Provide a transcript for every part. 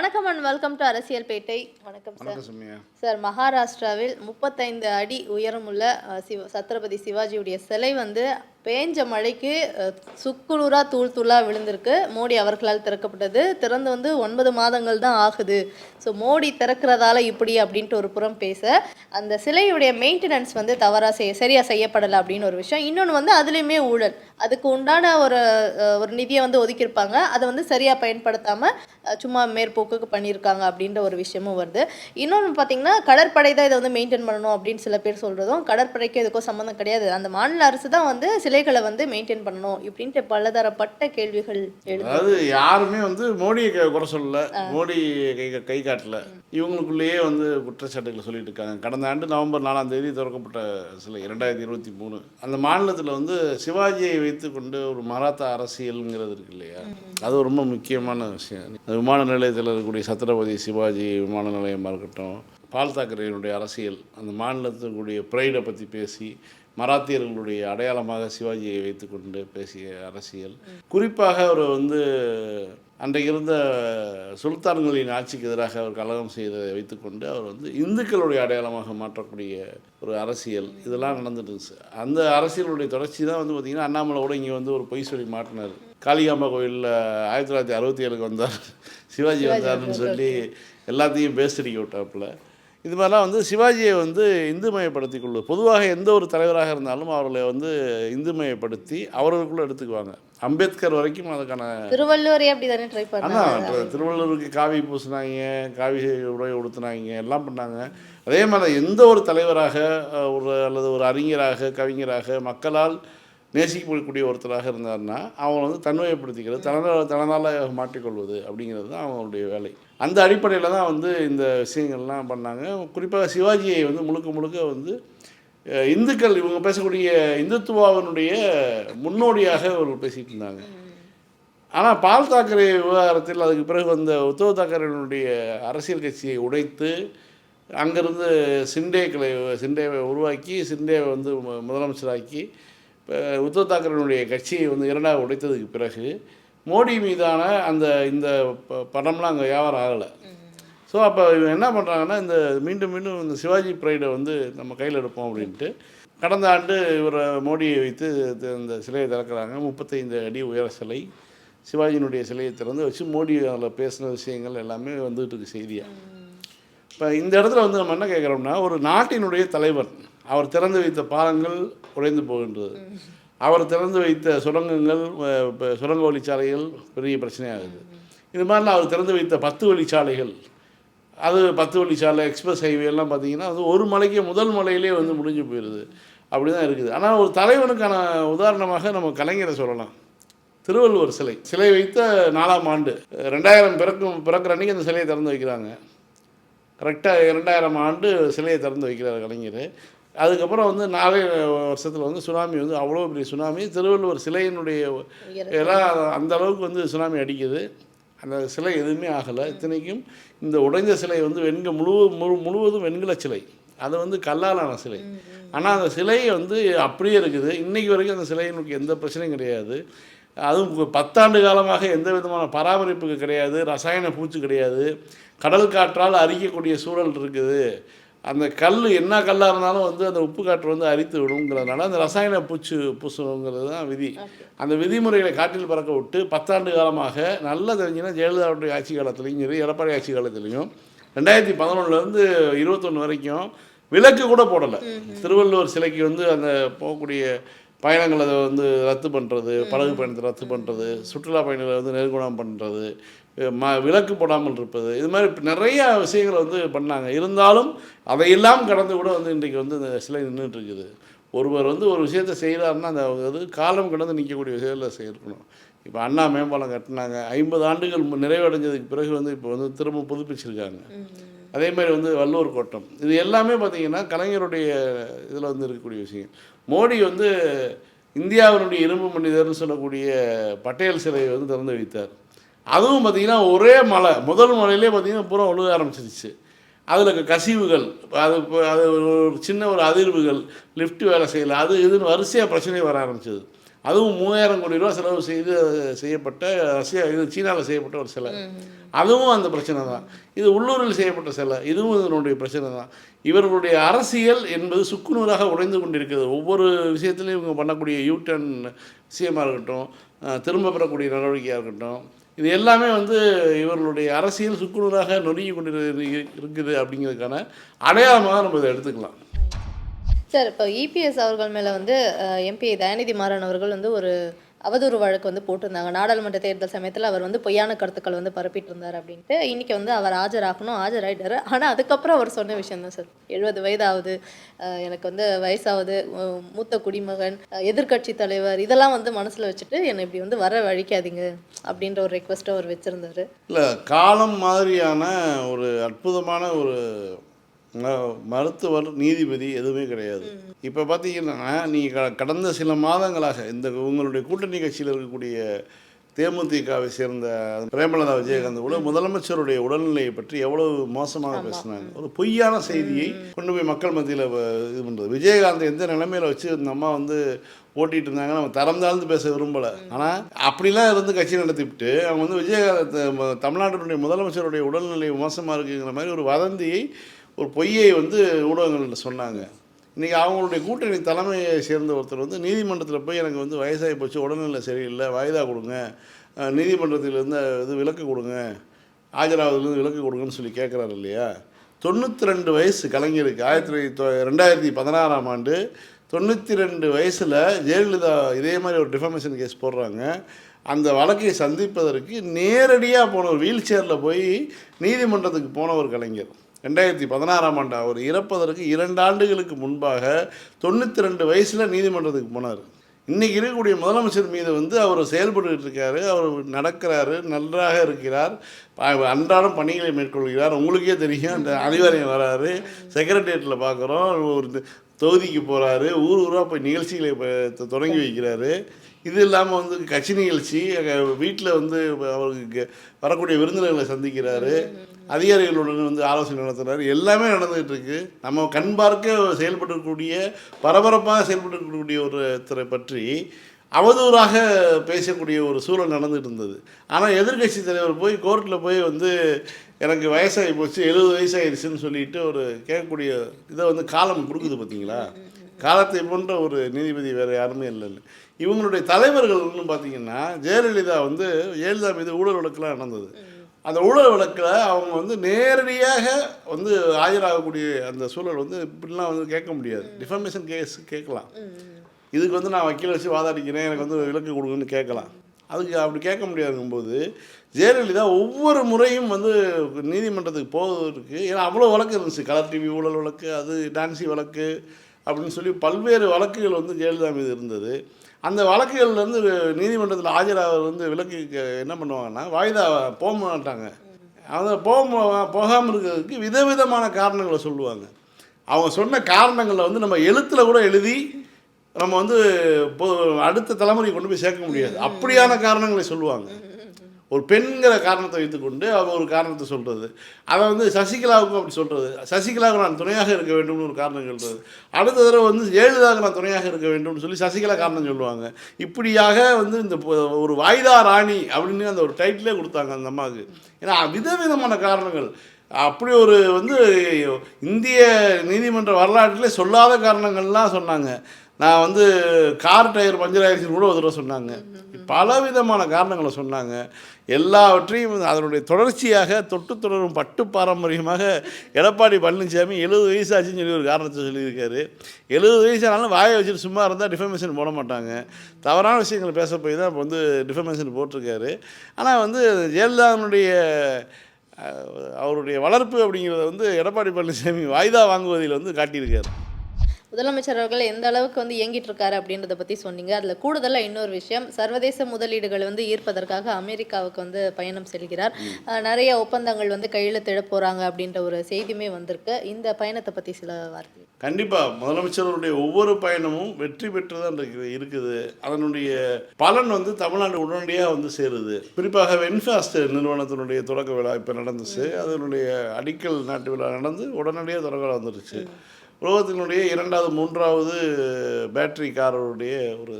வணக்கம் and welcome to அரசியல் பேட்டை வணக்கம் சார் சார் மகாராஷ்டிராவில் முப்பத்தைந்து அடி உயரமுள்ள சிவ சத்ரபதி சிவாஜியுடைய சிலை வந்து பேஞ்ச மழைக்கு சுக்குநூறாக தூள் தூளாக விழுந்திருக்கு. மோடி அவர்களால் திறக்கப்பட்டது. திறந்து வந்து ஒன்பது மாதங்கள் தான் ஆகுது. ஸோ மோடி திறக்கிறதால இப்படி அப்படின்ட்டு ஒரு புறம் பேச அந்த சிலையுடைய மெயின்டெனன்ஸ் வந்து தவறாக செய்ய சரியாக செய்யப்படலை அப்படின்னு ஒரு விஷயம். இன்னொன்று வந்து அதுலேயுமே ஊழல். அதுக்கு உண்டான ஒரு ஒரு நிதியை வந்து ஒதுக்கியிருப்பாங்க. அதை வந்து சரியாக பயன்படுத்தாமல் சும்மா மேற்போக்குக்கு பண்ணியிருக்காங்க அப்படின்ற ஒரு விஷயமும் வருது. இன்னொன்று பார்த்தீங்கன்னா கடற்படை தான் இதை வந்து மெயின்டைன் பண்ணணும் அப்படின்னு சில பேர் சொல்கிறதும் கடற்படைக்கு இதுக்கும் சம்மந்தம் கிடையாது. அந்த மாநில அரசு தான் வந்து சிலைகளை வந்து மெயின்டைன் பண்ணணும் இப்படின்ட்டு பலதரப்பட்ட கேள்விகள் அதாவது யாருமே வந்து மோடியை குறை சொல்லல. மோடி கை கை காட்டல. இவங்களுக்குள்ளேயே வந்து குற்றச்சாட்டுகளை சொல்லிட்டு இருக்காங்க. கடந்த ஆண்டு நவம்பர் நாலாம் தேதி திறக்கப்பட்ட சிலை இரண்டாயிரத்தி இருபத்தி மூணு. அந்த மாநிலத்தில் வந்து சிவாஜியை வைத்துக்கொண்டு ஒரு மராத்தா அரசியலுங்கிறது இருக்கு இல்லையா? அது ரொம்ப முக்கியமான விஷயம். விமான நிலையத்தில் இருக்கக்கூடிய சத்ரபதி சிவாஜி விமான நிலையமாக இருக்கட்டும் பால் தாக்கரேனுடைய அரசியல் அந்த மாநிலத்தினுடைய ப்ரைடை பற்றி பேசி மராத்தியர்களுடைய அடையாளமாக சிவாஜியை வைத்துக்கொண்டு பேசிய அரசியல். குறிப்பாக அவர் வந்து அன்றைக்கு இருந்த சுல்தான்களின் ஆட்சிக்கு எதிராக அவர் கலகம் செய்ததை வைத்துக்கொண்டு அவர் வந்து இந்துக்களுடைய அடையாளமாக மாற்றக்கூடிய ஒரு அரசியல் இதெல்லாம் நடந்துட்டு இருந்துச்சு. அந்த அரசியலுடைய தொடர்ச்சி தான் வந்து பார்த்திங்கன்னா அண்ணாமலை கூட இங்கே வந்து ஒரு பொய் சொல்லி மாட்டினார். காளிகாம்பா கோயிலில் ஆயிரத்தி தொள்ளாயிரத்தி அறுபத்தி ஏழுக்கு வந்தார். சிவாஜி வந்தார்னு சொல்லி எல்லாத்தையும் பேசடிக்க விட்டாப்புல. இது மாதிரிலாம் வந்து சிவாஜியை வந்து இந்துமயப்படுத்தி கொள்வது. பொதுவாக எந்த ஒரு தலைவராக இருந்தாலும் அவர்களை வந்து இந்துமயப்படுத்தி அவர்களுக்குள்ளே எடுத்துக்குவாங்க. அம்பேத்கர் வரைக்கும் அதுக்கான திருவள்ளுவரே ட்ரை பண்ணாங்க. திருவள்ளூருக்கு காவி பூசினாங்க காவி உடை உடுத்தினாங்க எல்லாம் பண்ணாங்க. அதே மாதிரி எந்த ஒரு தலைவராக ஒரு அல்லது ஒரு அறிஞராக கவிஞராக மக்களால் நேசிக்கக்கூடிய ஒருத்தராக இருந்தார்னா அவங்க வந்து தன்மையப்படுத்திக்கிறது தனதால் தனதால் மாற்றிக்கொள்வது அப்படிங்கிறது தான் அவங்களுடைய வேலை. அந்த அடிப்படையில் தான் வந்து இந்த விஷயங்கள்லாம் பண்ணாங்க. குறிப்பாக சிவாஜியை வந்து முழுக்க முழுக்க வந்து இந்துக்கள் இவங்க பேசக்கூடிய இந்துத்துவாவினுடைய முன்னோடியாக அவர்கள் பேசிகிட்டு இருந்தாங்க. ஆனால் பால் தாக்கரே விவகாரத்தில் அதுக்கு பிறகு வந்த உத்தவ் தாக்கரேனுடைய அரசியல் கட்சியை உடைத்து அங்கேருந்து சிண்டேக்களை சிண்டேவை உருவாக்கி சிண்டேவை வந்து மு- முதலமைச்சராக்கி உத்தவ் தாக்கரனுடைய கட்சியை வந்து இரண்டாக உடைத்ததுக்கு பிறகு மோடி மீதான அந்த இந்த ப- படம்லாம் அங்கே வியாபாரம் ஆகலை. ஸோ அப்போ இவங்க என்ன பண்ணுறாங்கன்னா இந்த மீண்டும் மீண்டும் இந்த சிவாஜி பிரைடை வந்து நம்ம கையில் எடுப்போம் அப்படின்ட்டு கடந்த ஆண்டு இவரை மோடியை வைத்து இந்த சிலையை திறக்கிறாங்க. முப்பத்தைந்து அடி உயர சிலை சிவாஜியினுடைய சிலையை திறந்து வச்சு மோடி அதில் பேசின விஷயங்கள் எல்லாமே வந்துகிட்டு இருக்கு செய்தியாக இப்போ இந்த இடத்துல வந்து நம்ம என்ன கேட்குறோம்னா ஒரு நாட்டினுடைய தலைவர் அவர் திறந்து வைத்த பாலங்கள் உடைந்து போகின்றது. அவர் திறந்து வைத்த சுரங்கங்கள் சுரங்க வழிச்சாலைகள் பெரிய பிரச்சனையாகுது. இது மாதிரிலாம் அவர் திறந்து வைத்த பத்து வழிச்சாலைகள். அது பத்து வழிச்சாலை எக்ஸ்பிரஸ் ஹைவே எல்லாம் பார்த்தீங்கன்னா அது ஒரு மலைக்கு முதல் மலையிலே வந்து முடிஞ்சு போயிடுது. அப்படி தான் இருக்குது. ஆனால் ஒரு தலைவனுக்கான உதாரணமாக நம்ம கலைஞரை சொல்லலாம். திருவள்ளுவர் சிலை. சிலை வைத்த நாலாம் ஆண்டு. ரெண்டாயிரம் பிறக்கும் பிறக்கிற அன்னைக்கு அந்த சிலையை திறந்து வைக்கிறாங்க. கரெக்டாக இரண்டாயிரம் ஆண்டு சிலையை திறந்து வைக்கிறார் கலைஞர். அதுக்கப்புறம் வந்து நாலே வருஷத்தில் வந்து சுனாமி வந்து அவ்வளோ பெரிய சுனாமி. திருவள்ளுவர் சிலையினுடைய எல்லாம் அந்த அளவுக்கு வந்து சுனாமி அடிக்குது. அந்த சிலை எதுவுமே ஆகலை. இத்தனைக்கும் இந்த உடைஞ்ச சிலை வந்து வெண்க முழு முழு முழுவதும் வெண்கல சிலை. அது வந்து கல்லாலான சிலை. ஆனால் அந்த சிலை வந்து அப்படியே இருக்குது. இன்றைக்கி வரைக்கும் அந்த சிலையினுக்கு எந்த பிரச்சனையும் கிடையாது. அதுவும் பத்தாண்டு காலமாக எந்த விதமான பராமரிப்புக்கு கிடையாது. ரசாயன பூச்சி கிடையாது. கடல் காற்றால் அரிக்கக்கூடிய சூழல் இருக்குது. அந்த கல் என்ன கல்லாக இருந்தாலும் வந்து அந்த உப்பு காற்று வந்து அரித்து விடுங்கிறதுனால அந்த ரசாயன பூச்சி பூசுங்கிறது தான் விதி. அந்த விதிமுறைகளை காற்றில் பறக்க விட்டு பத்தாண்டு காலமாக நல்லா தெரிஞ்சுன்னா ஜெயலலிதாவுடைய ஆட்சி காலத்துலேயும் சரி எடப்பாடி ஆட்சி காலத்துலேயும். ரெண்டாயிரத்தி பதினொன்றுலேருந்து இருபத்தொன்று வரைக்கும் விலக்கு கூட போடலை. திருவள்ளுவர் சிலைக்கு வந்து அந்த போகக்கூடிய பயணங்களை வந்து ரத்து பண்ணுறது படகு பயணத்தை ரத்து பண்ணுறது சுற்றுலா பயணிகளை வந்து நிர்குணம் பண்ணுறது ம விலக்கு போடாமல் இருப்பது. இது மாதிரி நிறைய விஷயங்களை வந்து பண்ணாங்க. இருந்தாலும் அதையெல்லாம் கடந்து கூட வந்து இன்றைக்கு வந்து இந்த சிலை நின்றுட்டு இருக்குது. ஒருவர் வந்து ஒரு விஷயத்தை செய்கிறாருன்னா அந்த அது காலம் கடந்து நிற்கக்கூடிய விஷயத்தில் செய்யணும். இப்போ அண்ணா மேம்பாலம் கட்டினாங்க. ஐம்பது ஆண்டுகள் நிறைவடைஞ்சதுக்கு பிறகு வந்து இப்போ வந்து திரும்ப புதுப்பிச்சிருக்காங்க. அதே மாதிரி வந்து வள்ளுவர் கோட்டம். இது எல்லாமே பார்த்தீங்கன்னா கலைஞருடைய இதில் வந்து இருக்கக்கூடிய விஷயம். மோடி வந்து இந்தியாவினுடைய இரும்பு மனிதர்னு சொல்லக்கூடிய பட்டேல் சிலையை வந்து திறந்து வைத்தார். அதுவும் பார்த்தீங்கன்னா ஒரே மலை. முதல் மலையிலே பார்த்தீங்கன்னா பூரா ஒழுக ஆரம்பிச்சிருச்சு. அதில் கசிவுகள் அது இப்போ அது ஒரு சின்ன ஒரு அதிர்வுகள் லிஃப்ட் வேலை செய்யலை. அது இதுன்னு வரிசையாக பிரச்சனை வர ஆரம்பிச்சது. அதுவும் மூவாயிரம் கோடி ரூபா செலவு செய்து செய்யப்பட்ட ரஷ்யா இது சீனாவில் செய்யப்பட்ட ஒரு சிலை. அதுவும் அந்த பிரச்சனை தான். இது உள்ளூரில் செய்யப்பட்ட சிலை. இதுவும் இதனுடைய பிரச்சனை தான். இவர்களுடைய அரசியல் என்பது சுக்குநூறாக உடைந்து கொண்டிருக்கிறது. ஒவ்வொரு விஷயத்துலையும் இவங்க பண்ணக்கூடிய யூட்டன் விஷயமா இருக்கட்டும் திரும்ப பெறக்கூடிய நடவடிக்கையாக இருக்கட்டும் இது எல்லாமே வந்து இவர்களுடைய அரசியல் சுக்குநூறாக நொறுங்கி கொண்டு இருக்குது அப்படிங்கிறதுக்கான அடையாளமாக நம்ம இதை எடுத்துக்கலாம். சார் இப்போ இபிஎஸ் அவர்கள் மேலே வந்து எம்பி தயாநிதி மாறன் அவர்கள் வந்து ஒரு அவதூறு வழக்கு வந்து போட்டிருந்தாங்க. நாடாளுமன்ற தேர்தல் சமயத்தில் அவர் வந்து பொய்யான கருத்துக்கள் வந்து பரப்பிட்டு இருந்தார் அப்படின்ட்டு இன்னைக்கு வந்து அவர் ஆஜராகணும் ஆஜராயிட்டாரு. ஆனால் அதுக்கப்புறம் அவர் சொன்ன விஷயம் தான் சார். எழுபது வயதாகுது எனக்கு வந்து வயசாகுது மூத்த குடிமகன் எதிர்கட்சி எதிர்க்கட்சி தலைவர் இதெல்லாம் வந்து மனசில் வச்சுட்டு என்னை இப்படி வந்து வர வழிக்காதீங்க அப்படின்ற ஒரு ரெக்வஸ்ட்டை அவர் வச்சுருந்தாரு. இல்லை காலம் மாதிரியான ஒரு அற்புதமான ஒரு மருத்துவர் நீதிபதி எதுவுமே கிடையாது. இப்போ பார்த்தீங்கன்னா நீங்கள் கடந்த சில மாதங்களாக இந்த உங்களுடைய கூட்டணி கட்சியில் இருக்கக்கூடிய தேமுதிகவை சேர்ந்த பிரேமலதா விஜயகாந்த் கூட முதலமைச்சருடைய உடல்நிலையை பற்றி எவ்வளவு மோசமாக பேசினாங்க. ஒரு பொய்யான செய்தியை கொண்டு போய் மக்கள் மத்தியில் இது பண்ணுறது விஜயகாந்த் எந்த நிலைமையில வச்சு இந்த அம்மா வந்து ஓட்டிட்டு இருந்தாங்க நம்ம தரம் தாழ்ந்து பேச விரும்பலை. ஆனால் அப்படிலாம் இருந்து கட்சி நடத்திவிட்டு அவங்க வந்து விஜயகாந்த் தமிழ்நாட்டினுடைய முதலமைச்சருடைய உடல்நிலை மோசமாக இருக்குங்கிற மாதிரி ஒரு வதந்தியை ஒரு பொய்யை வந்து ஊடகங்களில் சொன்னாங்க. இன்றைக்கி அவங்களுடைய கூட்டணி தலைமையை சேர்ந்த ஒருத்தர் வந்து நீதிமன்றத்தில் போய் எனக்கு வந்து வயசாகி போச்சு உடல்நிலை சரியில்லை வாய்தா கொடுங்க. நீதிமன்றத்திலேருந்து நீதிமன்றத்திலிருந்து இது விலக்கு கொடுங்க. ஆஜராவதுலேருந்து விலக்கு கொடுங்கன்னு சொல்லி கேட்குறாரு இல்லையா? தொண்ணூற்றி ரெண்டு வயசு கலைஞருக்கு ஆயிரத்தி தொள்ளாயிரத்தி ரெண்டாயிரத்தி பதினாறாம் ஆண்டு தொண்ணூற்றி ரெண்டு வயசில் ஜெயலலிதா இதே மாதிரி ஒரு டிஃபமேஷன் கேஸ் போடுறாங்க. அந்த வழக்கை சந்திப்பதற்கு நேரடியாக போன வீல் சேரில் போய் நீதிமன்றத்துக்கு போன ஒரு கலைஞர். ரெண்டாயிரத்தி பதினாறாம் ஆண்டு அவர் இறப்பதற்கு இரண்டு ஆண்டுகளுக்கு முன்பாக தொண்ணூற்றி ரெண்டு வயசில் நீதிமன்றத்துக்கு போனார். இன்றைக்கி இருக்கக்கூடிய முதலமைச்சர் மீது வந்து அவர் செயல்பட்டுக்கிட்டு இருக்காரு அவர் நடக்கிறாரு நன்றாக இருக்கிறார் அன்றாடம் பணிகளை மேற்கொள்கிறார். உங்களுக்கே தெரியும் அந்த அதிகாரியம் வராரு செக்ரட்டேரியட்டில் பார்க்குறோம் ஒரு தொகுதிக்கு போகிறாரு ஊர் ஊராக போய் நிகழ்ச்சிகளை தொடங்கி வைக்கிறாரு. இது இல்லாமல் வந்து கட்சி நிகழ்ச்சி வீட்டில் வந்து அவருக்கு வரக்கூடிய விருந்தினர்களை சந்திக்கிறாரு. அதிகாரிகளுடன் வந்து ஆலோசனை நடத்துகிறாரு எல்லாமே நடந்துகிட்டு இருக்கு நம்ம கண் பார்க்க செயல்படக்கூடிய பரபரப்பாக செயல்படக்கூடிய ஒருத்தரை பற்றி அவதூறாக பேசக்கூடிய ஒரு சூழல் நடந்துட்டு இருந்தது ஆனால் எதிர்க்கட்சி தலைவர் போய் கோர்ட்டில் போய் வந்து எனக்கு வயசாகி போச்சு எழுபது வயசாகிடுச்சுன்னு சொல்லிட்டு ஒரு கேட்கக்கூடிய இதை வந்து காலம் கொடுக்குது பார்த்தீங்களா காலத்தை போன்ற ஒரு நீதிபதி வேறு யாருமே இல்லை இவங்களுடைய தலைவர்கள்னு பார்த்தீங்கன்னா ஜெயலலிதா வந்து ஜெயலலிதா மீது ஊழல் வழக்கெலாம் நடந்தது. அந்த ஊழல் வழக்கில் அவங்க வந்து நேரடியாக வந்து ஆஜராகக்கூடிய அந்த சூழல் வந்து இப்படிலாம் வந்து கேட்க முடியாது. டிஃபர்மேஷன் கேஸ் கேட்கலாம். இதுக்கு வந்து நான் வக்கீல் வச்சு வாதாடிக்கிறேன் எனக்கு வந்து விளக்கு கொடுங்கன்னு கேட்கலாம். அதுக்கு அப்படி கேட்க முடியாதுங்கும்போது ஜெயலலிதா ஒவ்வொரு முறையும் வந்து நீதிமன்றத்துக்கு போவதற்கு ஏன்னா அவ்வளோ வழக்கு இருந்துச்சு. கலர் டிவி ஊழல் வழக்கு அது டான்சி வழக்கு அப்படின்னு சொல்லி பல்வேறு வழக்குகள் வந்து ஜெயலலிதா மீது இருந்தது. அந்த வழக்குகள்லேருந்து நீதிமன்றத்தில் ஆஜராக வந்து விலக்கு என்ன பண்ணுவாங்கன்னா வாய்தா போக மாட்டாங்க. அவங்க போக போகாமல் இருக்கிறதுக்கு விதவிதமான காரணங்களை சொல்லுவாங்க. அவங்க சொன்ன காரணங்களை வந்து நம்ம எழுத்தில் கூட எழுதி நம்ம வந்து அடுத்த தலைமுறை கொண்டு போய் சேர்க்க முடியாது. அப்படியான காரணங்களை சொல்லுவாங்க. ஒரு பெண்கிற காரணத்தை வைத்துக்கொண்டு அவங்க ஒரு காரணத்தை சொல்கிறது அதை வந்து சசிகலாவுக்கும் அப்படி சொல்கிறது சசிகலாவுக்கு நான் துணையாக இருக்க வேண்டும்னு ஒரு காரணம் சொல்கிறது அடுத்த தடவை வந்து ஜெயலலிதாவுக்கு நான் துணையாக இருக்க வேண்டும்னு சொல்லி சசிகலா காரணம் சொல்லுவாங்க. இப்படியாக வந்து இந்த ஒரு வாய்தா ராணி அப்படின்னு அந்த ஒரு டைட்டிலே கொடுத்தாங்க அந்த அம்மாவுக்கு. ஏன்னா விதவிதமான காரணங்கள். அப்படி ஒரு வந்து இந்திய நீதிமன்ற வரலாற்றிலே சொல்லாத காரணங்கள்லாம் சொன்னாங்க. நான் வந்து கார் டயர் பஞ்சர் ஆயிடுச்சுன்னு கூட ஒரு தடவை சொன்னாங்க. பலவிதமான காரணங்களை சொன்னாங்க. எல்லாவற்றையும் அதனுடைய தொடர்ச்சியாக தொட்டு தொடரும் பட்டு பாரம்பரியமாக எடப்பாடி பழனிசாமி எழுபது வயசு ஆச்சுன்னு சொல்லி ஒரு காரணத்தை சொல்லியிருக்காரு. எழுபது வயசு ஆனாலும் வாயை வச்சுட்டு சும்மா இருந்தால் டிஃபர்மேஷன் போட மாட்டாங்க. தவறான விஷயங்களை பேச போய் தான் இப்போ வந்து டிஃபர்மேஷன் போட்டிருக்காரு. ஆனால் வந்து ஜெயலலிதாவினுடைய அவருடைய வளர்ப்பு அப்படிங்கிறத வந்து எடப்பாடி பழனிசாமி வாய்தா வாங்குவதில் வந்து காட்டியிருக்காரு. முதலமைச்சர் அவர்கள் எந்த அளவுக்கு வந்து இயங்கிட்டு இருக்காரு அப்படின்றத பத்தி சொன்னீங்க. அதுல கூடுதலா இன்னொரு விஷயம் சர்வதேச முதலீடுகள் வந்து ஈர்ப்பதற்காக அமெரிக்காவுக்கு வந்து பயணம் செல்கிறார். நிறைய ஒப்பந்தங்கள் வந்து கையெழுத்திட போறாங்க அப்படின்ற ஒரு செய்தியுமே வந்திருக்கு. இந்த பயணத்தை பத்தி சில வார்த்தை கண்டிப்பாக முதலமைச்சருடைய ஒவ்வொரு பயணமும் வெற்றி பெற்று தான் இருக்குது இருக்குது. அதனுடைய பலன் வந்து தமிழ்நாடு உடனடியாக வந்து சேருது. குறிப்பாக வென்ஃபாஸ்ட் நிறுவனத்தினுடைய தொடக்க விழா இப்போ நடந்துச்சு. அதனுடைய அடிக்கல் நாட்டு விழா நடந்து உடனடியாக தொடக்க விழா வந்துருச்சு. உலகத்தினுடைய இரண்டாவது மூன்றாவது பேட்டரி காரோடைய ஒரு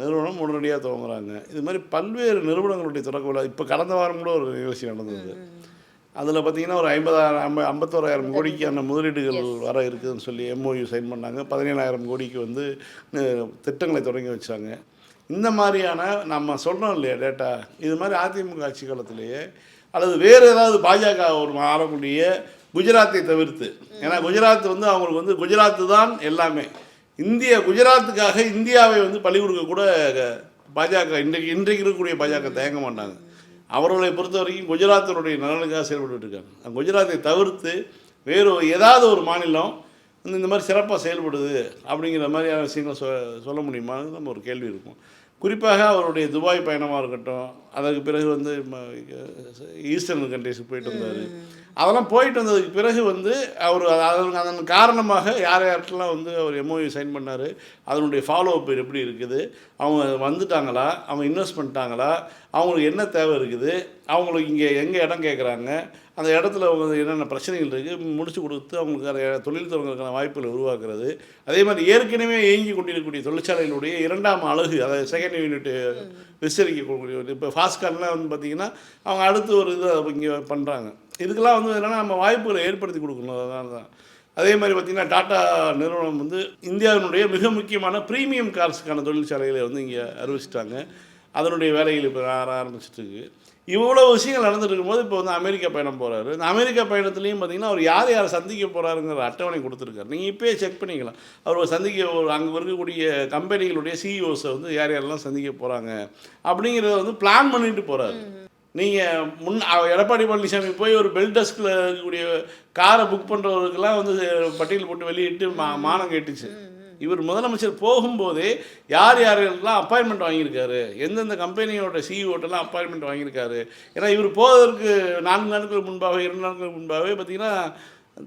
நிறுவனம் உடனடியாக துவங்குறாங்க. இது மாதிரி பல்வேறு நிறுவனங்களுடைய தொடக்க விழா இப்போ கடந்த வாரம் கூட ஒரு நிகழ்ச்சி நடந்தது. அதில் பார்த்தீங்கன்னா ஒரு ஐம்பதாயிரம் ஐம்ப ஐம்பத்தோராயிரம் கோடிக்கான முதலீடுகள் வர இருக்குதுன்னு சொல்லி எம்ஓயு சைன் பண்ணாங்க. பதினேழாயிரம் கோடிக்கு வந்து திட்டங்களை தொடங்கி வச்சாங்க. இந்த மாதிரியான நம்ம சொல்கிறோம் இல்லையா டேட்டா இது மாதிரி அதிமுக ஆட்சி காலத்திலேயே அல்லது வேறு ஏதாவது பாஜக ஒரு ஆளக்கூடிய குஜராத்தை தவிர்த்து. ஏன்னா குஜராத் வந்து அவங்களுக்கு வந்து குஜராத் தான் எல்லாமே. இந்திய குஜராத்துக்காக இந்தியாவை வந்து பழி கொடுக்க கூட பாஜக இன்றைக்கு இன்றைக்கு இருக்கக்கூடிய பாஜக தயங்க மாட்டாங்க. அவர்களை பொறுத்த வரைக்கும் குஜராத்தினுடைய நலனுக்காக செயல்பட்டு இருக்காங்க. குஜராத்தை தவிர்த்து வேறு ஏதாவது ஒரு மாநிலம் வந்து இந்த மாதிரி சிறப்பாக செயல்படுது அப்படிங்கிற மாதிரியான விஷயங்கள் சொ சொல்ல முடியுமான்னு நம்ம ஒரு கேள்வி இருக்கும். குறிப்பாக அவருடைய துபாய் பயணமாக இருக்கட்டும் அதற்கு பிறகு வந்து ஈஸ்டர்ன் கண்ட்ரிஸுக்கு போயிட்டு வந்தார். அதெல்லாம் போயிட்டு வந்ததுக்கு பிறகு வந்து அவர் அதன் அதன் காரணமாக யார் யார்கிட்டலாம் வந்து அவர் எம்ஓயு சைன் பண்ணார் அதனுடைய ஃபாலோ அப் எப்படி இருக்குது அவங்க வந்துட்டாங்களா அவங்க இன்வெஸ்ட் பண்ணிட்டாங்களா அவங்களுக்கு என்ன தேவை இருக்குது அவங்களுக்கு இங்கே எங்கே இடம் கேட்குறாங்க அந்த இடத்துல அவங்க என்னென்ன பிரச்சனைகள் இருக்குது முடிச்சு கொடுத்து அவங்களுக்கு அதை தொழில் தொடங்குறதுக்கான வாய்ப்புகளை உருவாக்குறது. அதே மாதிரி ஏற்கனவே இயங்கி கொண்டிருக்கக்கூடிய தொழிற்சாலைகளுடைய இரண்டாம் அழகு அதாவது செகண்ட் யூனிட் விஸ்தரிக்கக்கூடிய இப்போ ஃபாஸ்ட்கார்லாம் வந்து பார்த்திங்கன்னா அவங்க அடுத்து ஒரு இதை இங்கே பண்ணுறாங்க இதுக்கெல்லாம் வந்து என்னென்னா நம்ம வாய்ப்புகளை ஏற்படுத்தி கொடுக்கணும் அதனால தான். அதே மாதிரி பார்த்திங்கன்னா டாட்டா நிறுவனம் வந்து இந்தியாவினுடைய மிக முக்கியமான ப்ரீமியம் கார்ஸுக்கான தொழிற்சாலைகளை வந்து இங்கே அறிவிச்சிட்டாங்க. அதனுடைய வேலைகள் இப்போ ஆரம்பிச்சிட்டு இருக்கு இவ்வளோ விஷயங்கள் நடந்துட்டு இருக்கும்போது இப்போ வந்து அமெரிக்கா பயணம் போகிறாரு இந்த அமெரிக்கா பயணத்துலேயும் பார்த்தீங்கன்னா அவர் யார் யாரை சந்திக்க போகிறாருங்கிற அட்டவணை கொடுத்துருக்காரு. நீங்கள் இப்போயே செக் பண்ணிக்கலாம். அவர் சந்திக்க ஒரு அங்கே இருக்கக்கூடிய கம்பெனிகளுடைய சிஇஓஸை வந்து யார் யாரெல்லாம் சந்திக்க போகிறாங்க அப்படிங்கிறத வந்து பிளான் பண்ணிட்டு போகிறாரு நீங்கள் முன் அவ- எடப்பாடி பழனிசாமி போய் ஒரு பெல் டெஸ்கில் இருக்கக்கூடிய காரை புக் பண்ணுறவருக்கெல்லாம் வந்து பட்டியல் போட்டு வெளியிட்டு மா மானம் கேட்டுச்சு. இவர் முதலமைச்சர் போகும்போதே யார் யாரெல்லாம் அப்பாயின்மெண்ட் வாங்கியிருக்காரு? எந்தெந்த கம்பெனியோட சிஇஓட்டெல்லாம் அப்பாயின்மெண்ட் வாங்கியிருக்காரு? ஏன்னா இவர் போவதற்கு நான்கு நாட்களுக்கு முன்பாக இரண்டு நாட்களுக்கு முன்பாகவே பார்த்தீங்கன்னா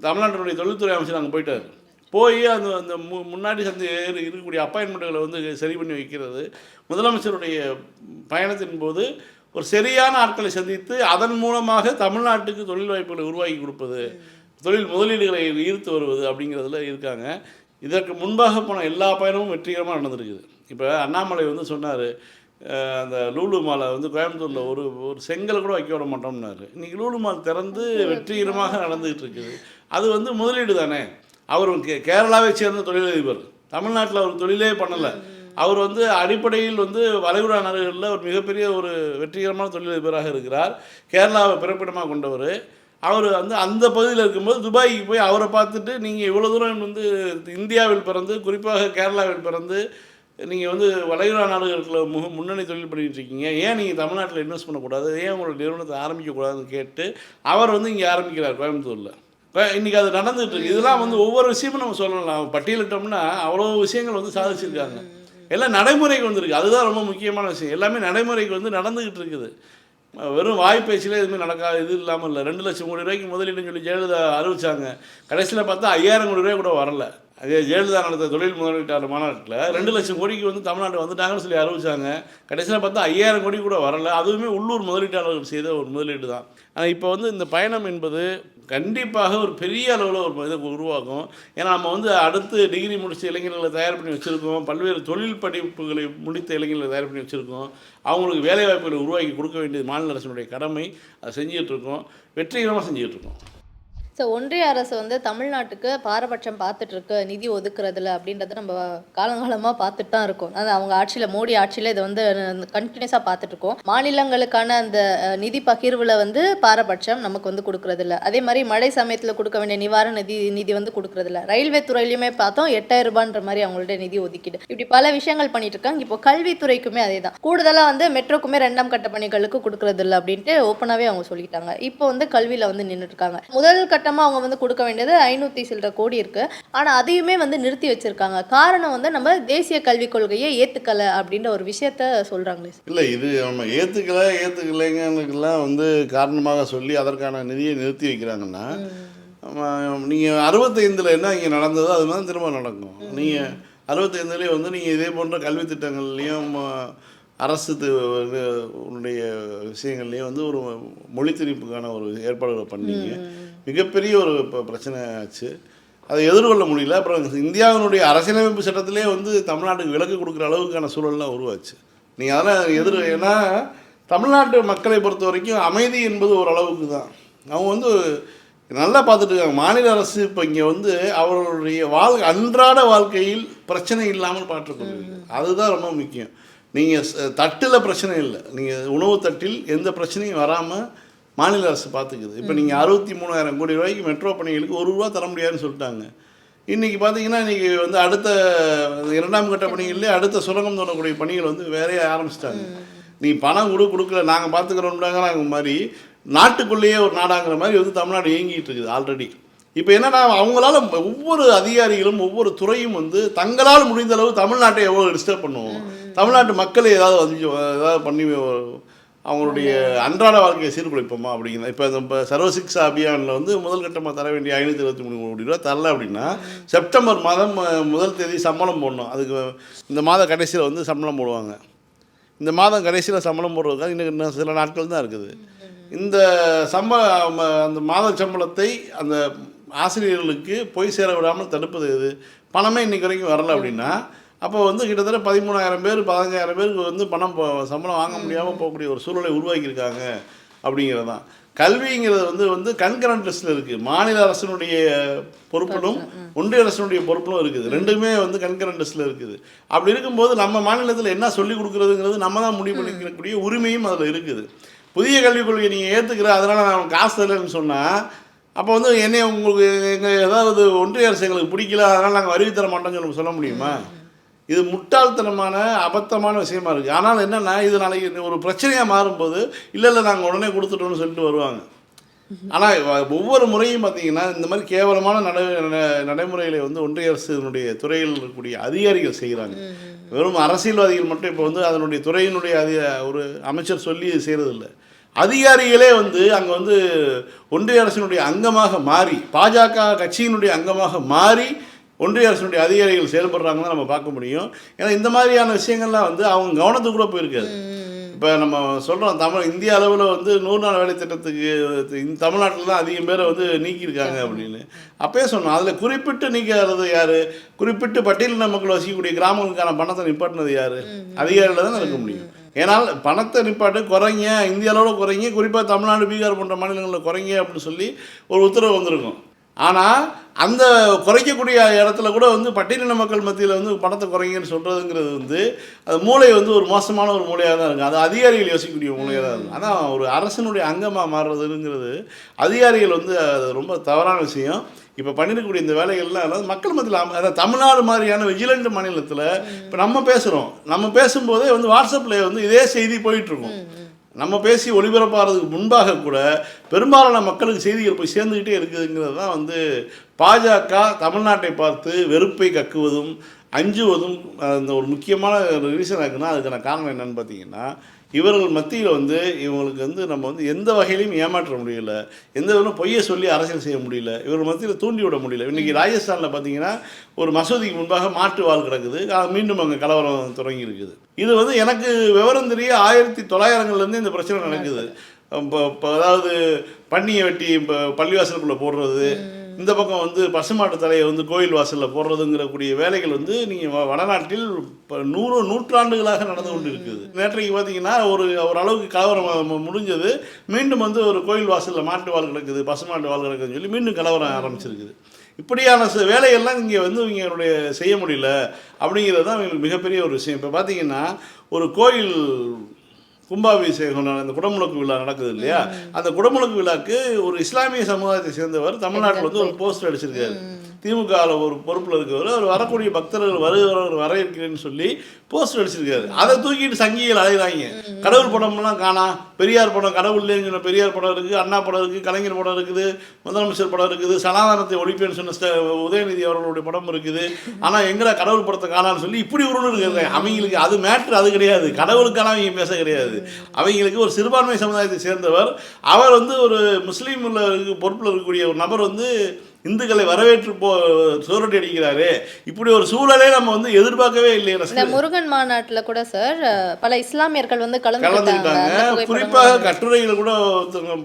தமிழ்நாட்டினுடைய தொழில்துறை அமைச்சர் அங்கே போயிட்டார். போய் அந்த அந்த மு முன்னாடி சந்தி இருக்கக்கூடிய அப்பாயின்மெண்ட்டுகளை வந்து சரி பண்ணி வைக்கிறது. முதலமைச்சருடைய பயணத்தின் போது ஒரு சரியான ஆட்களை சந்தித்து அதன் மூலமாக தமிழ்நாட்டுக்கு தொழில் வாய்ப்புகளை உருவாக்கி கொடுப்பது தொழில் முதலீடுகளை ஈர்த்து வருவது அப்படிங்கிறதுல இருக்காங்க. இதற்கு முன்பாக போன எல்லா பயணமும் வெற்றிகரமாக நடந்திருக்குது. இப்போ அண்ணாமலை வந்து சொன்னார் அந்த லூலு மாலை வந்து கோயம்புத்தூரில் ஒரு ஒரு செங்கல் கூட வைக்க விட மாட்டோம்னாரு. இன்றைக்கி லூலு மால் திறந்து வெற்றிகரமாக நடந்துகிட்டு இருக்குது. அது வந்து முதலீடு தானே? அவர் கே கேரளாவை சேர்ந்த தொழிலதிபர். தமிழ்நாட்டில் அவர் தொழிலே பண்ணலை. அவர் வந்து அடிப்படையில் வந்து வளைகுடா நாடுகளில் ஒரு மிகப்பெரிய ஒரு வெற்றிகரமான தொழிலதிபராக இருக்கிறார். கேரளாவை பிறப்பிடமாக கொண்டவர். அவர் வந்து அந்த பகுதியில் இருக்கும்போது துபாய்க்கு போய் அவரை பார்த்துட்டு நீங்கள் இவ்வளோ தூரம் வந்து இந்தியாவில் பிறந்து குறிப்பாக கேரளாவில் பிறந்து நீங்கள் வந்து வளைகுடா நாடுகளுக்குள்ள முக முன்னணி தொழில் பண்ணிகிட்டு இருக்கீங்க. ஏன் நீங்கள் தமிழ்நாட்டில் இன்வெஸ்ட் பண்ணக்கூடாது? ஏன் உங்களோட நிறுவனத்தை ஆரம்பிக்கக்கூடாதுன்னு கேட்டு அவர் வந்து இங்கே ஆரம்பிக்கிறார் கோயம்புத்தூரில். இப்போ இன்றைக்கி அது நடந்துகிட்டு இருக்கு. இதெல்லாம் வந்து ஒவ்வொரு விஷயமும் நம்ம சொல்லலாம். பட்டியலிட்டோம்னா அவ்வளோ விஷயங்கள் வந்து சாதிச்சிருக்காங்க. எல்லாம் நடைமுறைக்கு வந்திருக்கு. அதுதான் ரொம்ப முக்கியமான விஷயம். எல்லாமே நடைமுறைக்கு வந்து நடந்துக்கிட்டு இருக்குது. வெறும் வாய்ப்பேச்சில் எதுவுமே நடக்காது இது இல்லாமல் இல்லை. ரெண்டு லட்சம் கோடி ரூபாய்க்கு முதலீடுன்னு சொல்லி ஜெயலலிதா அறிவிச்சாங்க. கடைசியில் பார்த்தா ஐயாயிரம் கோடி ரூபாய் கூட வரல. அதே ஜெயலலிதா நடந்த தொழில் முதலீட்டாளர் மாநாட்டில் ரெண்டு லட்சம் கோடிக்கு வந்து தமிழ்நாடு வந்துட்டாங்கன்னு சொல்லி அறிவிச்சாங்க. கடைசியில் பார்த்தா ஐயாயிரம் கோடி கூட வரல. அதுவுமே உள்ளூர் முதலீட்டாளர்கள் செய்த ஒரு முதலீடு தான் ஆனால் இப்போ வந்து இந்த பயணம் என்பது கண்டிப்பாக ஒரு பெரிய அளவில் ஒரு இதை உருவாக்கும். ஏன்னா நம்ம வந்து அடுத்து டிகிரி முடித்த இளைஞர்களை தயார் பண்ணி வச்சுருக்கோம். பல்வேறு தொழில் படிப்புகளை முடித்த இளைஞர்களை தயார் பண்ணி வச்சுருக்கோம். அவங்களுக்கு வேலைவாய்ப்புகளை உருவாக்கி கொடுக்க வேண்டியது மாநில அரசினுடைய கடமை. அதை செஞ்சிகிட்ருக்கோம் வெற்றிகரமாக செஞ்சுட்டு இருக்கோம். ஸோ ஒன்றிய அரசு வந்து தமிழ்நாட்டுக்கு பாரபட்சம் பார்த்துட்டு இருக்கு நிதி ஒதுக்குறதுல அப்படின்றத நம்ம காலங்காலமாக பார்த்துட்டு தான் இருக்கோம். அது அவங்க ஆட்சியில் மோடி ஆட்சியில் இதை வந்து கண்டினியூஸாக பார்த்துட்டு இருக்கோம் மாநிலங்களுக்கான அந்த நிதி பகிர்வில் வந்து பாரபட்சம் நமக்கு வந்து கொடுக்கறதில்ல. அதே மாதிரி மழை சமயத்தில் கொடுக்க வேண்டிய நிவாரண நிதி நிதி வந்து கொடுக்கறதில்ல. ரயில்வே துறையிலுமே பார்த்தோம் எட்டாயிரம் ரூபான்ற மாதிரி அவங்கள்ட்ட நிதி ஒதுக்கிடு. இப்படி பல விஷயங்கள் பண்ணிட்டு இருக்காங்க இப்போ கல்வித்துறைக்குமே அதே தான் கூடுதலாக வந்து மெட்ரோக்குமே ரெண்டாம் கட்ட பணிகளுக்கு கொடுக்கறதில்ல அப்படின்ட்டு ஓப்பனாகவே அவங்க சொல்லிட்டாங்க. இப்போ வந்து கல்வியில் வந்து நின்றுட்டு இருக்காங்க முதல் கட்டமாக அவங்க வந்து கொடுக்க வேண்டியது ஐநூற்றி சில்லற கோடி இருக்கு. ஆனால் அதையுமே வந்து நிறுத்தி வச்சிருக்காங்க. காரணம் வந்து நம்ம தேசிய கல்விக் கொள்கையை ஏற்றுக்கலை அப்படின்ற ஒரு விஷயத்த சொல்கிறாங்களே இல்லை இது நம்ம ஏற்றுக்கல ஏற்றுக்கலைங்களுக்கெல்லாம் வந்து காரணமாக சொல்லி அதற்கான நிதியை நிறுத்தி வைக்கிறாங்கன்னா நீங்கள் அறுபத்தைந்தில் என்ன இங்கே நடந்ததோ அது மாதிரி திரும்ப நடக்கும். நீங்கள் அறுபத்தைந்துலேயே வந்து நீங்கள் இதே போன்ற கல்வி திட்டங்கள்லேயும் அரசு உன்னுடைய விஷயங்கள்லேயும் வந்து ஒரு மொழி திணிப்புக்கான ஒரு ஏற்பாடுகளை பண்ணீங்க. மிகப்பெரிய ஒரு பிரச்சனை ஆச்சு. அதை எதிர்கொள்ள முடியல. அப்புறம் இந்தியாவினுடைய அரசியலமைப்பு சட்டத்திலே வந்து தமிழ்நாட்டுக்கு விலக்கு கொடுக்குற அளவுக்கான சூழல்லாம் உருவாச்சு. நீங்கள் அதெல்லாம் எதிர் ஏன்னா தமிழ்நாட்டு மக்களை பொறுத்த வரைக்கும் அமைதி என்பது ஒரு அளவுக்கு தான். அவங்க வந்து நல்லா பார்த்துட்டு இருக்காங்க. மாநில அரசு இப்போ இங்கே வந்து அவர்களுடைய வாழ் அன்றாட வாழ்க்கையில் பிரச்சனை இல்லாமல் பார்த்துக்கொள்ளுங்க அதுதான் ரொம்ப முக்கியம். நீங்கள் தட்டில் பிரச்சனை இல்லை. நீங்கள் உணவு தட்டில் எந்த பிரச்சனையும் வராமல் மாநில அரசு பார்த்துக்குது. இப்போ நீங்கள் அறுபத்தி மூணாயிரம் கோடி ரூபாய்க்கு மெட்ரோ பணிகளுக்கு ஒரு ரூபா தர முடியாதுன்னு சொல்லிட்டாங்க. இன்றைக்கி பார்த்தீங்கன்னா இன்றைக்கி வந்து அடுத்த இரண்டாம் கட்ட பணிகள்லேயே அடுத்த சுரங்கம் தோணக்கூடிய பணிகள் வந்து வேறைய ஆரம்பிச்சிட்டாங்க. நீ பணம் கொடு கொடுக்கல நாங்கள் பார்த்துக்கிறோம்டாங்க மாதிரி நாட்டுக்குள்ளேயே ஒரு நாடாங்கிற மாதிரி வந்து தமிழ்நாடு இயங்கிட்டு இருக்குது ஆல்ரெடி இப்போ என்னன்னா அவங்களால ஒவ்வொரு அதிகாரிகளும் ஒவ்வொரு துறையும் வந்து தங்களால் முடிந்த அளவு தமிழ்நாட்டை எவ்வளோ டிஸ்டர்ப் பண்ணுவோம்? தமிழ்நாட்டு மக்களை ஏதாவது வந்து ஏதாவது பண்ணி அவங்களுடைய அன்றாட வாழ்க்கையை சீர்குலைப்போமா அப்படிங்கிற இப்போ இந்த சர்வசிக்ஷா அபியானில் வந்து முதல் கட்டமாக தர வேண்டிய ஐநூற்றி இருபத்தி மூணு கோடி ரூபா தரல அப்படின்னா செப்டம்பர் மாதம் முதல் தேதி சம்பளம் போடணும். அதுக்கு இந்த மாத கடைசியில் வந்து சம்பளம் போடுவாங்க. இந்த மாதம் கடைசியில் சம்பளம் போடுறதுக்காக இன்னும் இன்னும் சில நாட்கள் தான் இருக்குது. இந்த சம்பளம் அந்த மாத சம்பளத்தை அந்த ஆசிரியர்களுக்கு போய் சேர விடாமல் தடுப்பது இது பணமே இன்றைக்கி வரைக்கும் வரல அப்படின்னா அப்போ வந்து கிட்டத்தட்ட பதிமூணாயிரம் பேர் பதினஞ்சாயிரம் பேருக்கு வந்து பணம் சம்பளம் வாங்க முடியாமல் போகக்கூடிய ஒரு சூழலை உருவாக்கியிருக்காங்க அப்படிங்கிறது தான். கல்விங்கிறது வந்து வந்து கண்கரண்ட் லிஸ்ட்டில் இருக்குது மாநில அரசினுடைய பொறுப்பிலும் ஒன்றிய அரசினுடைய பொறுப்பிலும் இருக்குது. ரெண்டுமே வந்து கண்கரண்ட் லிஸ்ட்டில் இருக்குது. அப்படி இருக்கும்போது நம்ம மாநிலத்தில் என்ன சொல்லிக் கொடுக்குறதுங்கிறது நம்ம தான் முடிவு பண்ணிக்கக்கூடிய உரிமையும் அதில் இருக்குது. புதிய கல்விக் கொள்கையை நீங்கள் ஏற்றுக்கிற அதனால் நான் காசு தரலைன்னு சொன்னால் அப்போ வந்து என்னைய உங்களுக்கு எங்கள் ஏதாவது ஒன்றிய அரசு எங்களுக்கு பிடிக்கல அதனால் நாங்கள் அறிவி தர மாட்டோம்னு சொல்ல முடியுமா? இது முட்டாள்தனமான அபத்தமான விஷயமா இருக்குது ஆனால் என்னென்னா இது நாளைக்கு ஒரு பிரச்சனையாக மாறும்போது இல்லை இல்லை நாங்கள் உடனே கொடுத்துட்டோம்னு சொல்லிட்டு வருவாங்க. ஆனால் ஒவ்வொரு முறையும் பார்த்தீங்கன்னா இந்த மாதிரி கேவலமான நடை நட- நடைமுறைகளை வந்து ஒன்றிய அரசினுடைய துறையில் இருக்கக்கூடிய அதிகாரிகள் செய்கிறாங்க வெறும் அரசியல்வாதிகள் மட்டும் இப்போ வந்து அதனுடைய துறையினுடைய அதி ஒரு அமைச்சர் சொல்லி செய்கிறதில்ல அதிகாரிகளே வந்து அங்கே வந்து ஒன்றிய அரசினுடைய அங்கமாக மாறி பாஜக கட்சியினுடைய அங்கமாக மாறி ஒன்றிய அரசினுடைய அதிகாரிகள் செயல்படுறாங்கன்னு நம்ம பார்க்க முடியும். ஏன்னா இந்த மாதிரியான விஷயங்கள்லாம் வந்து அவங்க கவனத்துக்கு கூட போயிருக்காது. இப்போ நம்ம சொல்கிறோம் தமிழ் இந்திய அளவில் வந்து நூறு நாள் வேலை திட்டத்துக்கு இந்த தமிழ்நாட்டில் தான் அதிகம் பேரை வந்து நீக்கியிருக்காங்க அப்படின்னு. அப்பயே சொன்னோம் அதில் குறிப்பிட்டு நீக்கிறது யார்? குறிப்பிட்டு பட்டியலின மக்கள் வசிக்கக்கூடிய கிராமங்களுக்கான பணத்தை நிப்பாட்டினது யார்? அதிகாரியில் தான் இருக்க முடியும். ஏன்னால் பணத்தை நிப்பாட்டு குறைங்க இந்திய அளவில் குறைங்க குறிப்பாக தமிழ்நாடு பீகார் போன்ற மாநிலங்களில் குறைங்க அப்படின்னு சொல்லி ஒரு உத்தரவு வந்திருக்கும். ஆனால் அந்த குறைக்கக்கூடிய இடத்துல கூட வந்து பட்டியலின மக்கள் மத்தியில் வந்து பணத்தை குறைங்கன்னு சொல்கிறதுங்கிறது வந்து அது மூளை வந்து ஒரு மோசமான ஒரு மூளையாக தான் இருக்குது அது அதிகாரிகள் யோசிக்கக்கூடிய மூலையாக தான் இருக்குது ஆனால் ஒரு அரசனுடைய அங்கமாக மாறுறதுங்கிறது அதிகாரிகள் வந்து அது ரொம்ப தவறான விஷயம். இப்போ பண்ணிருக்கக்கூடிய இந்த வேலைகள்லாம் அதாவது மக்கள் மத்தியில் அதாவது தமிழ்நாடு மாதிரியான விஜிலண்ட் மாநிலத்தில் இப்போ நம்ம பேசுகிறோம் நம்ம பேசும்போதே வந்து வாட்ஸ்அப்பில் வந்து இதே செய்தி போயிட்டுருக்கும் நம்ம பேசி ஒளிபரப்பாகிறதுக்கு முன்பாக கூட பெரும்பாலான மக்களுக்கு செய்திகள் போய் சேர்ந்துக்கிட்டே இருக்குதுங்கிறது தான் வந்து பாஜக தமிழ்நாட்டை பார்த்து வெறுப்பை கக்குவதும் அஞ்சுவதும் அந்த ஒரு முக்கியமான ரீசன் இருக்குன்னா அதுக்கான காரணம் என்னன்னு பார்த்தீங்கன்னா இவர்கள் மத்தியில் வந்து இவங்களுக்கு வந்து நம்ம வந்து எந்த வகையிலையும் ஏமாற்ற முடியல. எந்த வகையிலும் பொய்யை சொல்லி அரசியல் செய்ய முடியல. இவர்கள் மத்தியில் தூண்டி விட முடியல. இன்றைக்கி ராஜஸ்தானில் பார்த்தீங்கன்னா ஒரு மசூதிக்கு முன்பாக மாட்டு வால் கிடக்குது. மீண்டும் அங்கே கலவரம் தொடங்கி இருக்குது இது வந்து எனக்கு விவரம் தெரிய ஆயிரத்தி தொள்ளாயிரங்கள்லேருந்து இந்த பிரச்சனை நடக்குது. இப்போ இப்போ அதாவது பன்னியை வெட்டி இப்போ பள்ளிவாசலுக்குள்ளே போடுறது. இந்த பக்கம் வந்து பசுமாட்டு தலையை வந்து கோயில் வாசலில் போடுறதுங்கிற கூடிய வேலைகள் வந்து நீங்கள் வடநாட்டில் இப்போ நூறு நூற்றாண்டுகளாக நடந்து கொண்டு இருக்குது நேற்றைக்கு பார்த்தீங்கன்னா ஒரு அளவுக்கு கலவரம் முடிஞ்சது. மீண்டும் வந்து ஒரு கோயில் வாசலில் மாட்டு வால் கிடக்குது பசுமாட்டு வால் கிடக்குதுன்னு சொல்லி மீண்டும் கலவரம் ஆரம்பிச்சிருக்குது. இப்படியான வேலைகள்லாம் இங்கே வந்து இவங்களுடைய செய்ய முடியல அப்படிங்கிறது தான் இவங்களுக்கு மிகப்பெரிய ஒரு விஷயம். இப்போ பார்த்தீங்கன்னா ஒரு கோயில் கும்பாபிஷேகம் அந்த குடமுழுக்கு விழா நடக்குது இல்லையா? அந்த குடமுழுக்கு விழாக்கு ஒரு இஸ்லாமிய சமுதாயத்தை சேர்ந்தவர் தமிழ்நாட்டில் வந்து ஒரு போஸ்டர் அடிச்சிருக்காரு. திமுகவில் ஒரு பொறுப்பில் இருக்கவர் அவர் வரக்கூடிய பக்தர்கள் வருகிறவர் வர இருக்கிறேன்னு சொல்லி போஸ்டர் அடிச்சிருக்காரு. அதை தூக்கிட்டு சங்கிகள் அலைகிறாங்க கடவுள் படம்லாம் காணா. பெரியார் படம் கடவுள் இல்லைன்னு சொன்ன பெரியார் படம் இருக்குது அண்ணா படம் இருக்குது கலைஞர் படம் இருக்குது முதலமைச்சர் படம் இருக்குது சனாதனத்தை ஒழிப்பேன்னு சொன்ன உதயநிதி அவர்களுடைய படம் இருக்குது. ஆனால் எங்கடா கடவுள் படத்தை காணான்னு சொல்லி இப்படி இருக்காங்க அவங்களுக்கு அது மேட்ரு அது கிடையாது. கடவுளுக்கான அவங்க பேச கிடையாது. அவங்களுக்கு ஒரு சிறுபான்மை சமுதாயத்தை சேர்ந்தவர். அவர் வந்து ஒரு முஸ்லீம் உள்ள பொறுப்பில் இருக்கக்கூடிய ஒரு நபர் வந்து இந்துக்களை வரவேற்று போ சுவரொட்டி அடிக்கிறாரு. இப்படி ஒரு சூழலே நம்ம வந்து எதிர்பார்க்கவே இல்லை இந்த. முருகன் மாநாட்டுல கூட சார் பல இஸ்லாமியர்கள் வந்து கலந்துக்கிட்டாங்க. குறிப்பாக கட்டுரைகள் கூட ஒருத்தவங்க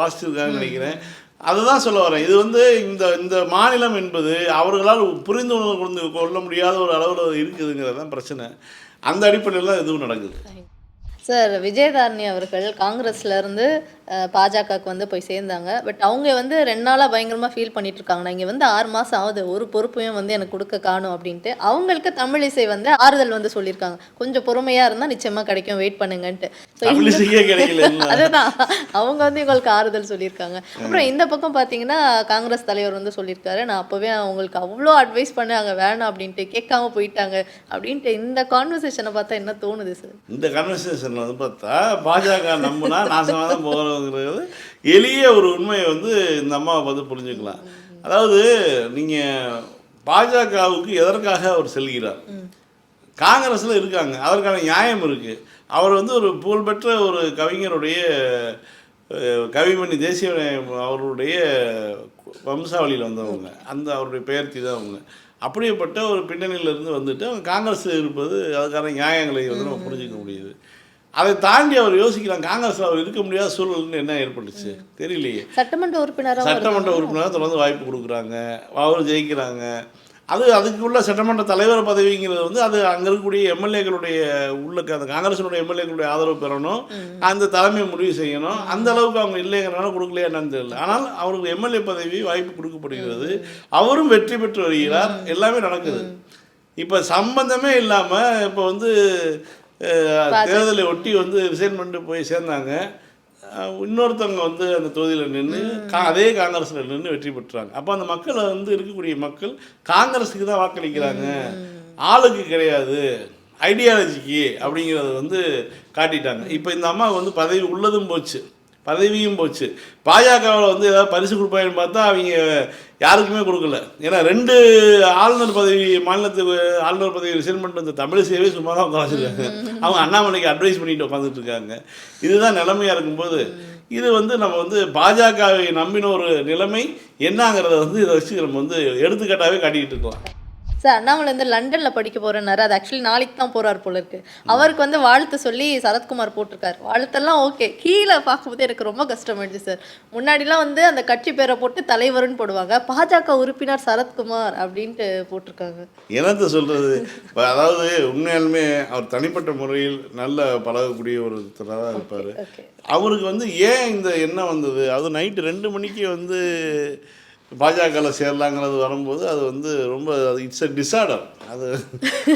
வாசிச்சிருக்காங்கன்னு நினைக்கிறேன். அதுதான் சொல்ல வரேன். இது வந்து இந்த இந்த மாநிலம் என்பது அவர்களால் புரிந்து கொண்டு கொள்ள முடியாத ஒரு அளவில் இருக்குதுங்கிறது தான் பிரச்சனை. அந்த அடிப்படையில் தான் இதுவும் நடக்குது. சார் விஜயதாரணி அவர்கள் காங்கிரஸ்ல இருந்து அஹ், பாஜகவுக்கு வந்து போய் சேர்ந்தாங்க. பட் அவங்க வந்து ரெண்டு நாளா பயங்கரமா ஃபீல் பண்ணிட்டு இருக்காங்க நான் இங்க வந்து ஆறு மாசம் ஆகுது. ஒரு பொறுப்பையும் வந்து எனக்கு கொடுக்க காணும் அப்படின்ட்டு. அவங்களுக்கு தமிழிசை வந்து ஆறுதல் வந்து சொல்லியிருக்காங்க. கொஞ்சம் பொறுமையா இருந்தா நிச்சயமா கிடைக்கும். வெயிட் பண்ணுங்கன்ட்டு? அதுதான். அவங்க வந்து எங்களுக்கு ஆறுதல் சொல்லியிருக்காங்க. அப்புறம் இந்த பக்கம் பார்த்தீங்கன்னா காங்கிரஸ் தலைவர் வந்து சொல்லியிருக்காரு. நான் அப்போவே அவங்களுக்கு அவ்வளோ அட்வைஸ் பண்ணாங்க வேணாம் அப்படின்ட்டு. கேட்காம போயிட்டாங்க அப்படின்ட்டு. இந்த கான்வர்சேஷனை பார்த்தா என்ன தோணுது சார் இந்த கன்வர்சேஷனில் வந்து பார்த்தா பாஜக நம்புனா நாசமாக தான் போகிறோங்கிறது எளிய ஒரு உண்மையை வந்து இந்த அம்மாவை பார்த்து புரிஞ்சுக்கலாம். அதாவது நீங்கள் பாஜகவுக்கு எதற்காக அவர் செல்கிறார்? காங்கிரஸில் இருக்காங்க. அதற்கான நியாயம் இருக்குது அவர் வந்து ஒரு புகழ்பெற்ற ஒரு கவிஞருடைய கவிமணி தேசிய அவருடைய வம்சாவளியில் வந்தவங்க. அந்த அவருடைய பெயர்த்தி தான் அவங்க. அப்படியேப்பட்ட ஒரு பின்னணியிலிருந்து வந்துட்டு அவங்க காங்கிரஸில் இருப்பது அதுக்கான நியாயங்களை வந்து நம்ம புரிஞ்சுக்க முடியுது. அதை தாண்டி அவர் யோசிக்கிறாங்க காங்கிரஸில் அவர் இருக்க முடியாத சூழல்னு என்ன ஏற்பட்டுச்சு? தெரியலையே. சட்டமன்ற உறுப்பினராக சட்டமன்ற உறுப்பினராக தொடர்ந்து வாய்ப்பு கொடுக்குறாங்க. அவர் ஜெயிக்கிறாங்க. அது அதுக்குள்ள சட்டமன்ற தலைவர் பதவிங்கிறது வந்து அது அங்கே இருக்கக்கூடிய எம்எல்ஏக்களுடைய உள்ள அந்த காங்கிரஸினுடைய எம்எல்ஏக்களுடைய ஆதரவு பெறணும். அந்த தலைமை முடிவு செய்யணும். அந்த அளவுக்கு அவங்க இல்லைங்கிறனால கொடுக்கலையா என்னன்னு தெரியல. ஆனால் அவருக்கு எம்எல்ஏ பதவி வாய்ப்பு கொடுக்கப்படுகிறது. அவரும் வெற்றி பெற்று வருகிறார். எல்லாமே நடக்குது. இப்போ சம்பந்தமே இல்லாமல் இப்போ வந்து தேர்தலை ஒட்டி வந்து ரிசைன் பண்ணிட்டு போய் சேர்ந்தாங்க. இன்னொருத்தவங்க வந்து அந்த தொகுதியில் நின்று கா அதே காங்கிரஸில் நின்று வெற்றி பெற்றாங்க. அப்போ அந்த மக்களை வந்து இருக்கக்கூடிய மக்கள் காங்கிரஸுக்கு தான் வாக்களிக்கிறாங்க. ஆளுக்கு கிடையாது. ஐடியாலஜிக்கு அப்படிங்கிறத வந்து காட்டிட்டாங்க. இப்போ இந்த அம்மா வந்து பதவி உள்ளதும் போச்சு. பதவியும் போச்சு. பாஜகவில் வந்து ஏதாவது பரிசு கொடுப்பாங்கன்னு பார்த்தா அவங்க யாருக்குமே கொடுக்கல. ஏன்னா ரெண்டு ஆளுநர் பதவி மாநிலத்துக்கு ஆளுநர் பதவி ரிசைன் பண்ணிட்டு வந்த தமிழிசையவே சும்மா தான் உட்காந்துருக்காங்க அவங்க அண்ணாமலைக்கு அட்வைஸ் பண்ணிட்டு உட்காந்துட்டு இருக்காங்க. இதுதான் நிலைமையாக இருக்கும்போது இது வந்து நம்ம வந்து பாஜகவை நம்பின ஒரு நிலைமை என்னங்கிறத வந்து இதை வச்சு நம்ம வந்து எடுத்துக்காட்டாவே காட்டிக்கிட்டு இருக்கலாம். சார் அண்ணாமலை வந்து லண்டன்ல படிக்க போறேன்னாரு. அது ஆக்சுவலி நாளைக்கு தான் போறாரு போல இருக்கு. அவருக்கு வந்து வாழ்த்து சொல்லி சரத்குமார் போட்டிருக்காரு. வாழ்த்தெல்லாம் ஓகே கீழே பார்க்கும்போது எனக்கு ரொம்ப கஷ்டமாயிடுச்சு சார். முன்னாடிலாம் வந்து அந்த கட்சி பேரை போட்டு தலைவர்னு போடுவாங்க. பாஜக உறுப்பினர் சரத்குமார் அப்படின்ட்டு போட்டிருக்காங்க. என்னத்தை சொல்கிறது அதாவது உண்மையாலுமே அவர் தனிப்பட்ட முறையில் நல்ல பழகக்கூடிய ஒருத்தராக தான் இருப்பார். அவருக்கு வந்து ஏன் இந்த எண்ணம் வந்தது? அது நைட்டு ரெண்டு மணிக்கு வந்து பாஜகவில் சேரலாங்கிறது வரும்போது அது வந்து ரொம்ப இட்ஸ் அ டிஸார்டர் அது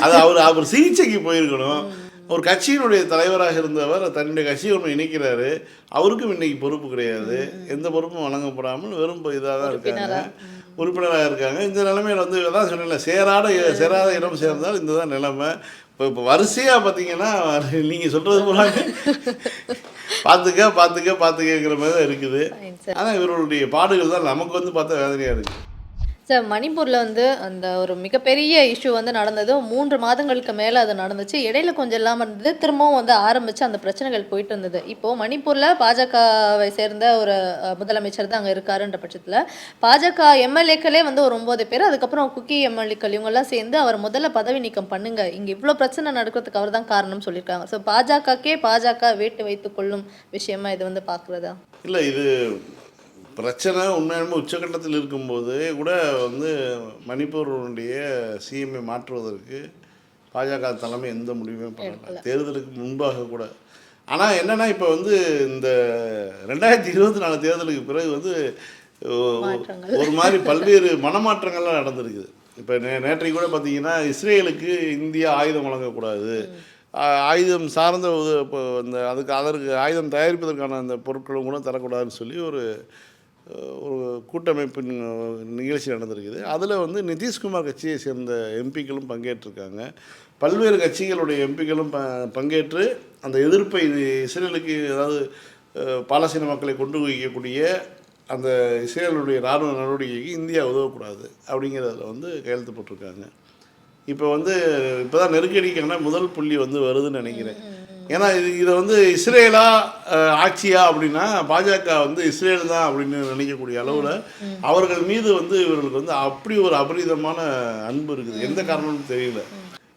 அது அவர் அவர் சிகிச்சைக்கு போயிருக்கணும். ஒரு கட்சியினுடைய தலைவராக இருந்தவர் தன்னுடைய கட்சியை ஒன்று இணைக்கிறாரு. அவருக்கும் இன்னைக்கு பொறுப்பு கிடையாது. எந்த பொறுப்பும் வழங்கப்படாமல் வெறும் இதாக தான் இருக்காங்க. உறுப்பினராக இருக்காங்க. இந்த நிலைமையில் வந்து அதான் சொன்னேன்ல சேராத சேராத இடம் சேர்ந்தால் இந்த தான் நிலைமை. இப்போ இப்போ வரிசையாக பார்த்தீங்கன்னா நீங்கள் சொல்கிறது போலாங்க பார்த்துக்க பார்த்துக்க பார்த்துக்கங்கிற மாதிரி தான் இருக்குது. ஆனால் இவர்களுடைய பாடுகள் தான் நமக்கு வந்து பார்த்தா வேதனையாக இருக்குது சார் மணிப்பூரில் வந்து அந்த ஒரு மிகப்பெரிய இஷ்யூ வந்து நடந்தது மூன்று மாதங்களுக்கு மேலே அது நடந்துச்சு. இடையில கொஞ்சம் இல்லாமல் இருந்தது. திரும்பவும் வந்து ஆரம்பிச்சு அந்த பிரச்சனைகள் போயிட்டு இருந்தது. இப்போது மணிப்பூரில் பாஜகவை சேர்ந்த ஒரு முதலமைச்சர் தான் அங்கே இருக்காருன்ற பட்சத்துல பாஜக எம்எல்ஏக்களே வந்து ஒரு ஒன்பது பேர் அதுக்கப்புறம் குக்கி எம்எல்ஏக்கள் இவங்கெல்லாம் சேர்ந்து அவர் முதல்ல பதவி நீக்கம் பண்ணுங்க. இங்கே இவ்வளோ பிரச்சனை நடக்கிறதுக்கு அவர் தான் காரணம் சொல்லியிருக்காங்க. ஸோ பாஜகக்கே பாஜக வேட்டு வைத்துக் கொள்ளும் விஷயமா இது வந்து பார்க்குறதா இல்லை இது பிரச்சனை உண்மையாலுமே உச்சகட்டத்தில் இருக்கும்போது கூட வந்து மணிப்பூருடைய சிஎம்ஐ மாற்றுவதற்கு பாஜக தலைமை எந்த முடிவுமே பண்ணல. தேர்தலுக்கு முன்பாக கூட. ஆனால் என்னன்னா இப்போ வந்து இந்த ரெண்டாயிரத்தி இருபத்தி நாலு தேர்தலுக்கு பிறகு வந்து. ஒரு மாதிரி பல்வேறு மனமாற்றங்கள்லாம் நடந்திருக்குது. இப்போ நே நேற்றைக்கு கூட பார்த்தீங்கன்னா இஸ்ரேலுக்கு இந்தியா ஆயுதம் வழங்கக்கூடாது. ஆயுதம் சார்ந்த இப்போ அந்த அதுக்கு அதற்கு ஆயுதம் தயாரிப்பதற்கான அந்த பொருட்களும் கூட தரக்கூடாதுன்னு சொல்லி ஒரு ஒரு கூட்டமைப்பின் நிகழ்ச்சி நடந்திருக்குது. அதில் வந்து நிதிஷ்குமார் கட்சியை சேர்ந்த எம்பிக்களும் பங்கேற்றிருக்காங்க. பல்வேறு கட்சிகளுடைய எம்பிக்களும் ப பங்கேற்று அந்த எதிர்ப்பை இஸ்ரேலுக்கு அதாவது பாலஸ்தீன மக்களை கொண்டு வைக்கக்கூடிய அந்த இஸ்ரேலுடைய இராணுவ நடவடிக்கைக்கு இந்தியா உதவக்கூடாது அப்படிங்கிறதுல வந்து கையெழுத்து போட்டிருக்காங்க. இப்போ வந்து இப்போ தான் நெருக்கடிக்கான முதல் புள்ளி வந்து வருதுன்னு நினைக்கிறேன். ஏன்னா இது இதை வந்து இஸ்ரேலா ஆட்சியா அப்படின்னா பாஜக வந்து இஸ்ரேல் தான் அப்படின்னு நினைக்கக்கூடிய அளவில் அவர்கள் மீது வந்து இவர்களுக்கு வந்து அப்படி ஒரு அபரிதமான அன்பு இருக்குது. எந்த காரணமும் தெரியல.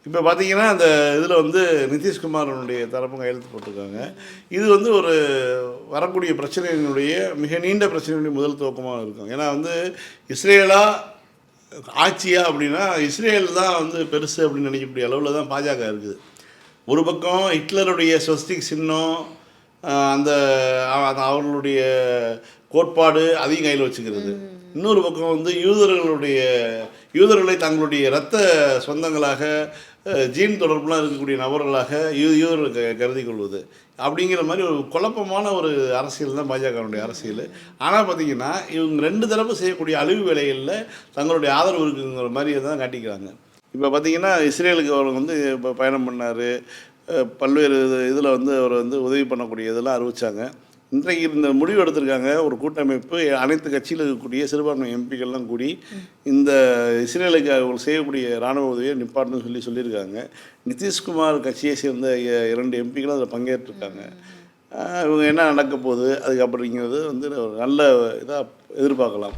இப்போ பார்த்தீங்கன்னா அந்த இதில் வந்து நிதிஷ்குமாரனுடைய தரப்பும் கையெழுத்து போட்டிருக்காங்க. இது வந்து ஒரு வரக்கூடிய பிரச்சனையினுடைய மிக நீண்ட பிரச்சனையினுடைய முதல் துவக்கமாக இருக்கும். ஏன்னா வந்து இஸ்ரேலா ஆட்சியா அப்படின்னா இஸ்ரேல் தான் வந்து பெருசு அப்படின்னு நினைக்கக்கூடிய அளவில் தான் பாஜக இருக்குது. ஒரு பக்கம் ஹிட்லருடைய ஸ்வஸ்திக் சின்னம் அந்த அவர்களுடைய கோட்பாடு அதையும் கையில் வச்சுக்கிறது. இன்னொரு பக்கம் வந்து யூதர்களுடைய யூதர்களை தங்களுடைய இரத்த சொந்தங்களாக ஜீன் தொடர்புலாம் இருக்கக்கூடிய நபர்களாக யூ யூதர்கள் கருதி கொள்வது. அப்படிங்கிற மாதிரி ஒரு குழப்பமான ஒரு அரசியல் தான் பாஜகவுடைய அரசியல். ஆனால் பார்த்தீங்கன்னா இவங்க ரெண்டு தரப்பு செய்யக்கூடிய அழிவு வேலைகளில் தங்களுடைய ஆதரவு இருக்குங்கிற மாதிரி தான் காட்டிக்கிறாங்க. இப்போ பார்த்தீங்கன்னா இஸ்ரேலுக்கு அவர் வந்து இப்போ பயணம் பண்ணார். பல்வேறு இதில் வந்து அவர் வந்து உதவி பண்ணக்கூடிய இதெல்லாம் அறிவிச்சாங்க. இன்றைக்கு இந்த முடிவு எடுத்திருக்காங்க. ஒரு கூட்டமைப்பு அனைத்து கட்சியில் இருக்கக்கூடிய சிறுபான்மை எம்பிக்கள்லாம் கூடி இந்த இஸ்ரேலுக்கு அவங்க செய்யக்கூடிய இராணுவ உதவியை நிப்பாட்டணும்னு சொல்லி சொல்லியிருக்காங்க. நிதிஷ்குமார் கட்சியை சேர்ந்த இரண்டு எம்பிக்களும் அதில் பங்கேற்றிருக்காங்க. இவங்க என்ன நடக்க போகுது அதுக்கப்புறங்கிறது வந்து ஒரு நல்ல இதாக எதிர்பார்க்கலாம்.